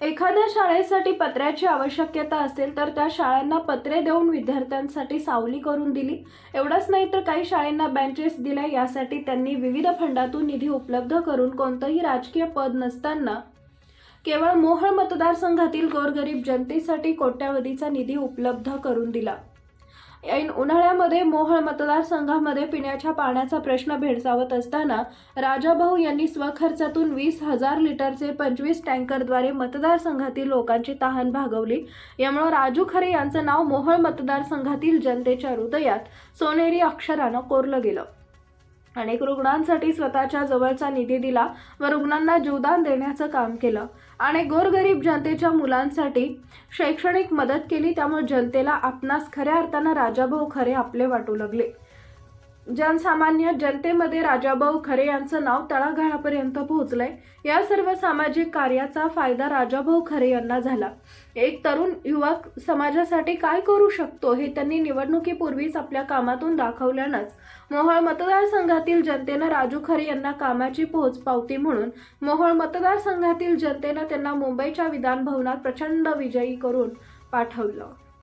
एखाद्या शाळेसाठी पत्र्याची आवश्यकता असेल तर त्या शाळांना पत्रे देऊन विद्यार्थ्यांसाठी सावली करून दिली. एवढंच नाही तर काही शाळांना बेंचेस दिल्या. यासाठी त्यांनी विविध फंडातून निधी उपलब्ध करून कोणतंही राजकीय पद नसताना केवळ मोहळ मतदारसंघातील गोरगरीब जनतेसाठी कोट्यावधीचा निधी उपलब्ध करून दिला. ऐन उन्हाळ्यामध्ये मोहळ मतदारसंघामध्ये पिण्याच्या पाण्याचा प्रश्न भेडसावत असताना राजाभाऊ यांनी स्वखर्चातून वीस हजार लिटरचे पंचवीस टँकरद्वारे मतदारसंघातील लोकांची तहान भागवली. यामुळे राजू खरे यांचं नाव मोहळ मतदारसंघातील जनतेच्या हृदयात सोनेरी अक्षरानं कोरलं गेलं. अनेक रुग्णांसाठी स्वतःच्या जवळचा निधी दिला व रुग्णांना जीवदान देण्याचं काम केलं. आणि गोरगरीब जनतेच्या मुलांसाठी शैक्षणिक मदत केली त्यामुळे जनतेला आपणास खऱ्या अर्थानं राजाभाऊ खरे आपले वाटू लागले. जनसामान्य जनतेमध्ये राजाभाऊ खरे यांचं नाव तळागाळापर्यंत पोहोचलंय. या सर्व सामाजिक कार्याचा फायदा राजाभाऊ खरे यांना झाला. एक तरुण युवक समाजासाठी काय करू शकतो हे त्यांनी निवडणुकीपूर्वीच आपल्या कामातून दाखवल्यानंच. मोहोळ मतदारसंघातील जनतेनं राजू खरे यांना कामाची पोहोचपावती म्हणून मोहोळ मतदारसंघातील जनतेनं त्यांना मुंबईच्या विधानभवनात प्रचंड विजयी करून पाठवलं.